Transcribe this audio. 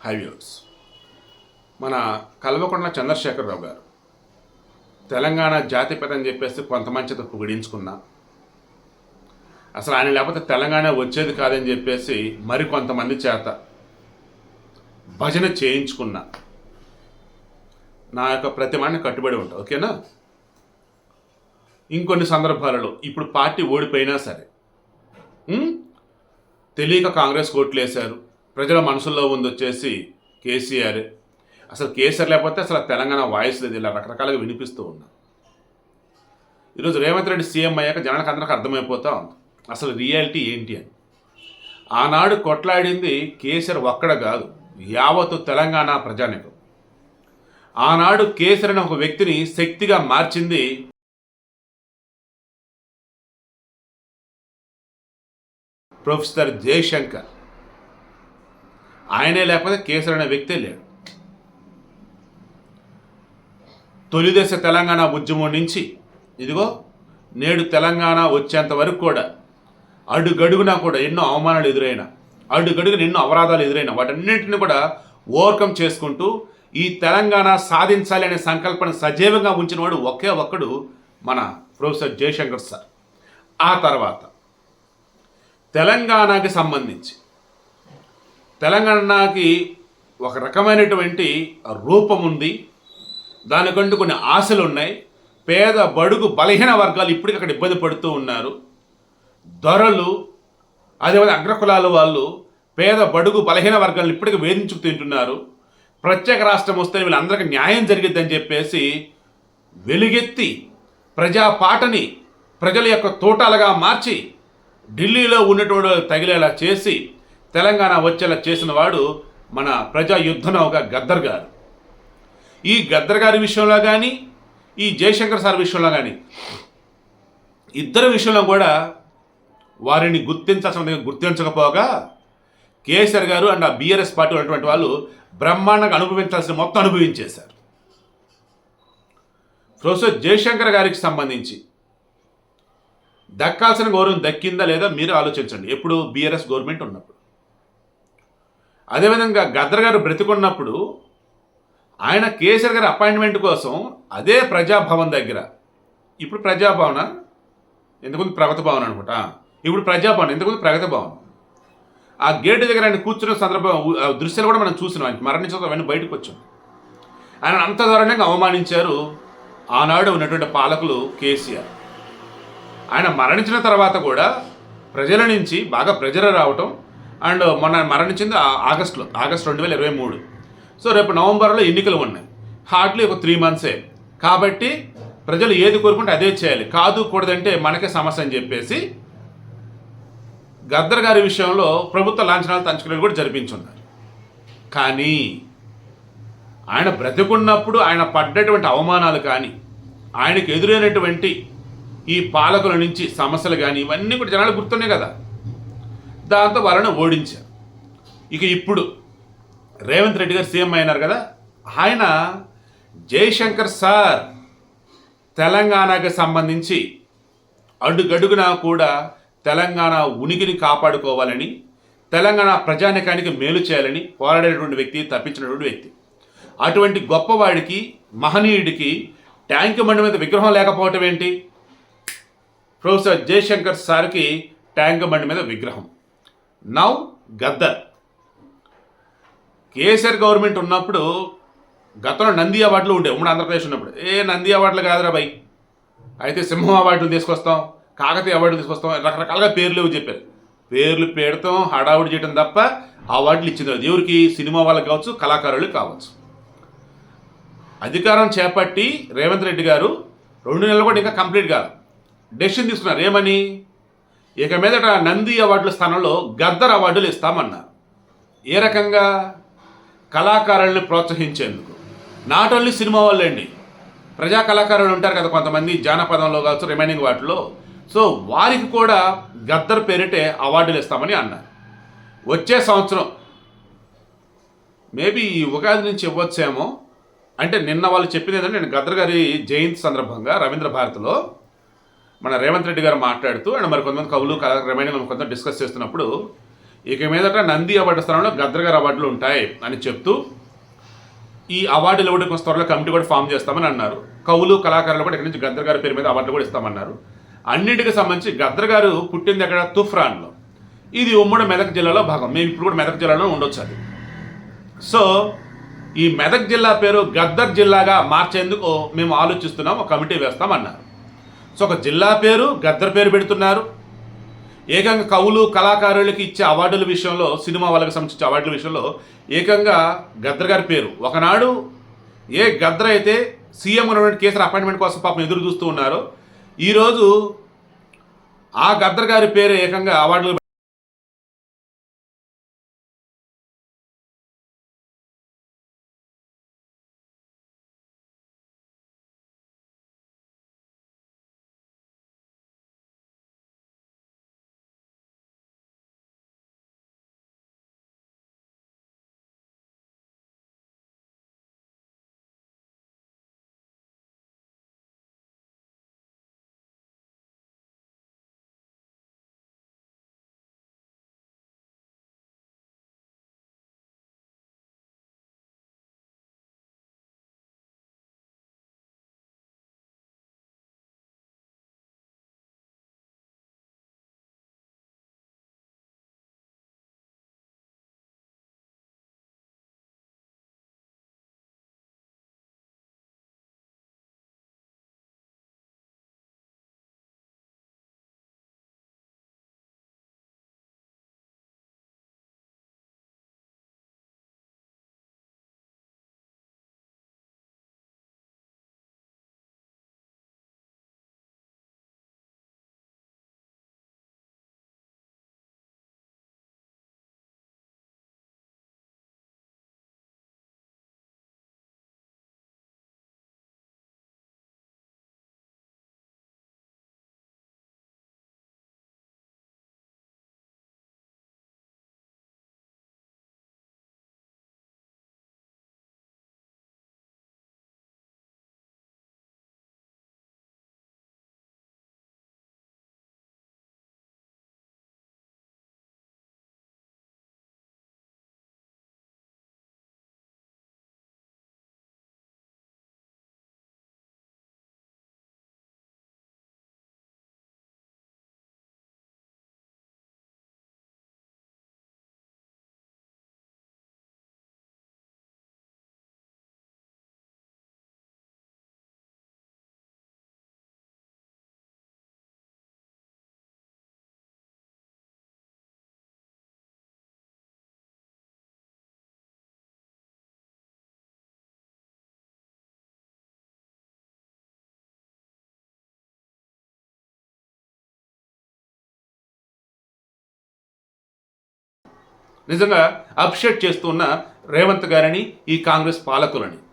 హైవ్యూస్ మన కల్వకొండ చంద్రశేఖరరావు గారు తెలంగాణ జాతిపిత అని చెప్పేసి కొంతమందితో పొగిడించుకున్నా. అసలు ఆయన లేకపోతే తెలంగాణ వచ్చేది కాదని చెప్పేసి మరి కొంతమంది చేత భజన చేయించుకున్నా. నా యొక్క ప్రతిమాన్ని కట్టుబడి ఉంటా ఓకేనా? ఇంకొన్ని సందర్భాలలో ఇప్పుడు పార్టీ ఓడిపోయినా సరే తెలియక కాంగ్రెస్ ఓట్లు వేశారు ప్రజల మనసుల్లో ఉంది వచ్చేసి కేసీఆర్. అసలు కేసీఆర్ లేకపోతే అసలు తెలంగాణ వాయిస్ లేదు. ఇలా రకరకాలుగా వినిపిస్తూ ఉన్నా. ఈరోజు రేవంత్ రెడ్డి సీఎం అయ్యాక జనానికి అందరికి అర్థమైపోతా ఉంది. అసలు రియాలిటీ ఏంటి అని. ఆనాడు కొట్లాడింది కేసీఆర్ ఒక్కడ కాదు యావత్తు తెలంగాణ ప్రజానికం. ఆనాడు కేసీఆర్ అనే ఒక వ్యక్తిని శక్తిగా మార్చింది ప్రొఫెసర్ జయశంకర్. ఆయనే లేకపోతే కేసీఆర్ అనే వ్యక్తే లేడు. తొలిదశ తెలంగాణ ఉద్యమం నుంచి ఇదిగో నేడు తెలంగాణ వచ్చేంత వరకు కూడా అడుగడుగునా కూడా ఎన్నో అవమానాలు ఎదురైన అడుగడుగున ఎన్నో అపరాధాలు ఎదురైన వాటన్నింటిని కూడా ఓవర్కమ్ చేసుకుంటూ ఈ తెలంగాణ సాధించాలి అనే సంకల్పన సజీవంగా ఉంచిన వాడు ఒకే ఒక్కడు మన ప్రొఫెసర్ జయశంకర్ సార్. ఆ తర్వాత తెలంగాణకి సంబంధించి తెలంగాణకి ఒక రకమైనటువంటి రూపం ఉంది దానికంటూ కొన్ని ఆశలు ఉన్నాయి పేద బడుగు బలహీన వర్గాలు ఇప్పటికీ అక్కడ ఇబ్బంది పడుతూ ఉన్నారు. దొరలు అదేవిధంగా అగ్రకులాల వాళ్ళు పేద బడుగు బలహీన వర్గాలను ఇప్పటికీ వేధించుకు తింటున్నారు. ప్రత్యేక రాష్ట్రం వస్తే వీళ్ళందరికీ న్యాయం జరిగిద్దని చెప్పేసి వెలుగెత్తి ప్రజాపాటని ప్రజల యొక్క తోటాలుగా మార్చి ఢిల్లీలో ఉన్నటువంటి తగిలేలా చేసి తెలంగాణ వచ్చేలా చేసిన వాడు మన ప్రజా యుద్ధనౌక గద్దర్ గారు. ఈ గద్దర్ గారి విషయంలో కానీ ఈ జయశంకర్ సార్ విషయంలో కానీ ఇద్దరి విషయంలో కూడా వారిని గుర్తించాల్సిన గుర్తించకపోగా కేసీఆర్ గారు అండ్ ఆ బీఆర్ఎస్ పార్టీ ఉన్నటువంటి వాళ్ళు బ్రహ్మాండంగా అనుభవించాల్సిన మొత్తం అనుభవించేశారు. ప్రొఫెసర్ జయశంకర్ గారికి సంబంధించి దక్కాల్సిన గౌరవం దక్కిందా లేదా మీరు ఆలోచించండి. ఎప్పుడు బీఆర్ఎస్ గవర్నమెంట్ ఉన్నప్పుడు. అదేవిధంగా గద్దర్ గారు బ్రతికున్నప్పుడు ఆయన కేసీఆర్ గారి అపాయింట్మెంట్ కోసం అదే ప్రజాభవన్ దగ్గర. ఇప్పుడు ప్రజాభవన ఎందుకుంది ప్రగతి భవన్ అనుకుంటా. ఇప్పుడు ప్రజాభవన్ ఎందుకుంది ప్రగతి భవన్. ఆ గేటు దగ్గర ఆయన కూర్చున్న సందర్భం దృశ్యాలు కూడా మనం చూసినాం ఆయన మరణించడం అవన్నీ బయటకు వచ్చాం. ఆయన అంత దారుణంగా అవమానించారు ఆనాడు ఉన్నటువంటి పాలకులు కేసీఆర్. ఆయన మరణించిన తర్వాత కూడా ప్రజల నుంచి బాగా ప్రజలు రావటం అండ్ మొన్న మరణించింది ఆగస్టులో ఆగస్ట్ రెండు వేల ఇరవై మూడు. సో రేపు నవంబర్లో ఎన్నికలు ఉన్నాయి. హార్డ్లీ ఒక త్రీ మంత్సే. కాబట్టి ప్రజలు ఏది కోరుకుంటే అదే చేయాలి. కాదు కూడదంటే మనకే సమస్య అని చెప్పేసి గద్దర్ గారి విషయంలో ప్రభుత్వ లాంఛనాలు తంచుకునేది కూడా జరిపించున్నారు. కానీ ఆయన బ్రతికున్నప్పుడు ఆయన పడ్డటువంటి అవమానాలు కానీ ఆయనకు ఎదురైనటువంటి ఈ పాలకుల నుంచి సమస్యలు కానీ ఇవన్నీ కూడా జనాలు గుర్తున్నాయి కదా. దాంతో వాళ్ళని ఓడించారు. ఇక ఇప్పుడు రేవంత్ రెడ్డి గారు సీఎం అయినారు కదా ఆయన జయశంకర్ సార్ తెలంగాణకు సంబంధించి అడుగడుగునా కూడా తెలంగాణ ఉనికిని కాపాడుకోవాలని తెలంగాణ ప్రజానికానికి మేలు చేయాలని పోరాడేటువంటి వ్యక్తి తప్పించినటువంటి వ్యక్తి. అటువంటి గొప్పవాడికి మహనీయుడికి ట్యాంక్ బండి మీద విగ్రహం లేకపోవటం ఏంటి? ప్రొఫెసర్ జయశంకర్ సార్కి ట్యాంక్ బండి మీద విగ్రహం. నౌ గద్దర్. కేసీఆర్ గవర్నమెంట్ ఉన్నప్పుడు గతంలో నంది అవార్డులు ఉండే ఉమ్మడి ఆంధ్రప్రదేశ్ ఉన్నప్పుడు. ఏ నంది అవార్డులు కాదురా బై అయితే సింహం అవార్డులు తీసుకొస్తాం కాకతీయ అవార్డులు తీసుకొస్తాం రకరకాలుగా పేర్లు ఇవి చెప్పారు. పేర్లు పెడతాం హడావుడి చేయడం తప్ప అవార్డులు ఇచ్చింది లేదు. ఎవరికి సినిమా వాళ్ళకి కావచ్చు కళాకారులు కావచ్చు. అధికారం చేపట్టి రేవంత్ రెడ్డి గారు రెండు నెలలు కూడా ఇంకా కంప్లీట్ కాదు డెసిషన్ తీసుకున్నారు. ఏమని? ఇక మీదట నంది అవార్డుల స్థానంలో గద్దర్ అవార్డులు ఇస్తామన్నారు. ఏ రకంగా? కళాకారుల్ని ప్రోత్సహించేందుకు. నాట్ ఓన్లీ సినిమా వాళ్ళండి ప్రజా కళాకారులు ఉంటారు కదా కొంతమంది జానపదంలో కావచ్చు రిమైనింగ్ వాటిలో. సో వారికి కూడా గద్దర్ పేరిటే అవార్డులు ఇస్తామని అన్నారు. వచ్చే సంవత్సరం మేబీ ఈ ఉగాది నుంచి ఇవ్వచ్చేమో అంటే నిన్న వాళ్ళు చెప్పింది ఏంటంటే నేను గద్దర్ గారి జయంతి సందర్భంగా రవీంద్ర భారతిలో మన రేవంత్ రెడ్డి గారు మాట్లాడుతూ అండ్ మరి కొంతమంది కవులు కళా మనం కొంత డిస్కస్ చేస్తున్నప్పుడు ఇక మీదట నంది అవార్డు స్థానంలో గద్రగర్ అవార్డులు ఉంటాయి అని చెప్తూ ఈ అవార్డులు ఇవ్వడానికి కొంత త్వరలో కమిటీ కూడా ఫామ్ చేస్తామని అన్నారు. కవులు కళాకారులు కూడా ఇక్కడి నుంచి గద్దర్ గారి పేరు మీద అవార్డులు కూడా ఇస్తామన్నారు. అన్నింటికి సంబంధించి గద్దర్ గారు పుట్టింది అక్కడ తుఫ్రాన్లో. ఇది ఉమ్మడి మెదక్ జిల్లాలో భాగం. మేము ఇప్పుడు కూడా మెదక్ జిల్లాలో ఉండొచ్చు అది. సో ఈ మెదక్ జిల్లా పేరు గద్దర్ జిల్లాగా మార్చేందుకు మేము ఆలోచిస్తున్నాం ఒక కమిటీ వేస్తామన్నారు. సో ఒక జిల్లా పేరు గద్దర్ పేరు పెడుతున్నారు. ఏకంగా కవులు కళాకారులకి ఇచ్చే అవార్డుల విషయంలో సినిమా వాళ్ళకి సంబంధించిన అవార్డుల విషయంలో ఏకంగా గద్దర్ గారి పేరు. ఒకనాడు ఏ గద్దర్ అయితే సీఎం ఉన్నటువంటి కేసీఆర్ అపాయింట్మెంట్ కోసం పాపం ఎదురు చూస్తూ ఉన్నారో ఈరోజు ఆ గద్దర్ గారి పేరు ఏకంగా అవార్డులు నిజంగా అప్షేట్ చేస్తున్న రేవంత్ గారిని ఈ కాంగ్రెస్ పాలకులని.